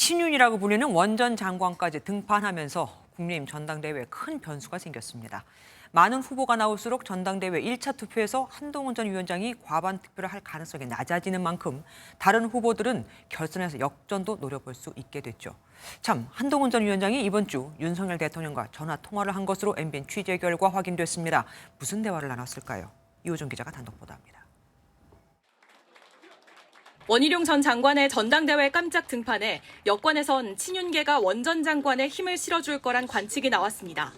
친윤이라고 불리는 원전 장관까지 등판하면서 국민의힘 전당대회에 큰 변수가 생겼습니다. 많은 후보가 나올수록 전당대회 1차 투표에서 한동훈 전 위원장이 과반 투표를 할 가능성이 낮아지는 만큼 다른 후보들은 결선에서 역전도 노려볼 수 있게 됐죠. 참, 한동훈 전 위원장이 이번 주 윤석열 대통령과 전화 통화를 한 것으로 MBN 취재 결과 확인됐습니다. 무슨 대화를 나눴을까요? 이호정 기자가 단독 보도합니다. 원희룡 전 장관의 전당대회 깜짝 등판에 여권에선 친윤계가 원전 장관에 힘을 실어줄 거란 관측이 나왔습니다.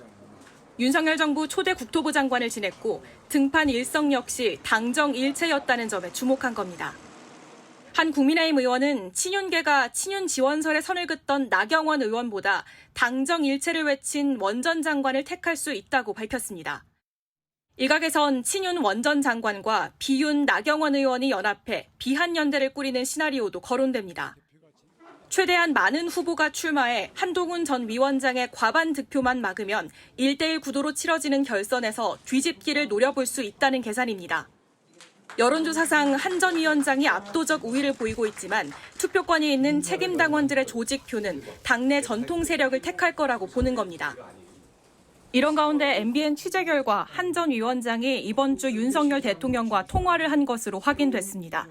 윤석열 정부 초대 국토부 장관을 지냈고 등판 일성 역시 당정 일체였다는 점에 주목한 겁니다. 한 국민의힘 의원은 친윤계가 친윤 지원설에 선을 긋던 나경원 의원보다 당정 일체를 외친 원전 장관을 택할 수 있다고 밝혔습니다. 일각에선 친윤 원전 장관과 비윤 나경원 의원이 연합해 비한연대를 꾸리는 시나리오도 거론됩니다. 최대한 많은 후보가 출마해 한동훈 전 위원장의 과반 득표만 막으면 1대1 구도로 치러지는 결선에서 뒤집기를 노려볼 수 있다는 계산입니다. 여론조사상 한 전 위원장이 압도적 우위를 보이고 있지만 투표권이 있는 책임 당원들의 조직표는 당내 전통 세력을 택할 거라고 보는 겁니다. 이런 가운데 MBN 취재 결과 한 전 위원장이 이번 주 윤석열 대통령과 통화를 한 것으로 확인됐습니다.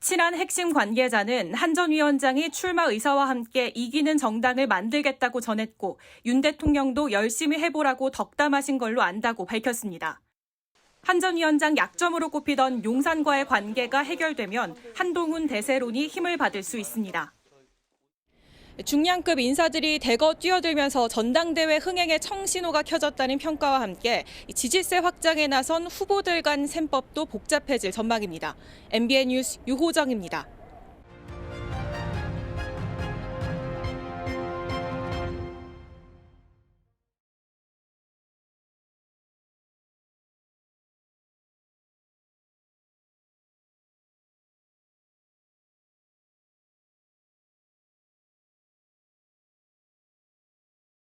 친한 핵심 관계자는 한 전 위원장이 출마 의사와 함께 이기는 정당을 만들겠다고 전했고 윤 대통령도 열심히 해보라고 덕담하신 걸로 안다고 밝혔습니다. 한 전 위원장 약점으로 꼽히던 용산과의 관계가 해결되면 한동훈 대세론이 힘을 받을 수 있습니다. 중량급 인사들이 대거 뛰어들면서 전당대회 흥행의 청신호가 켜졌다는 평가와 함께 지지세 확장에 나선 후보들 간 셈법도 복잡해질 전망입니다. MBN 뉴스 유호정입니다.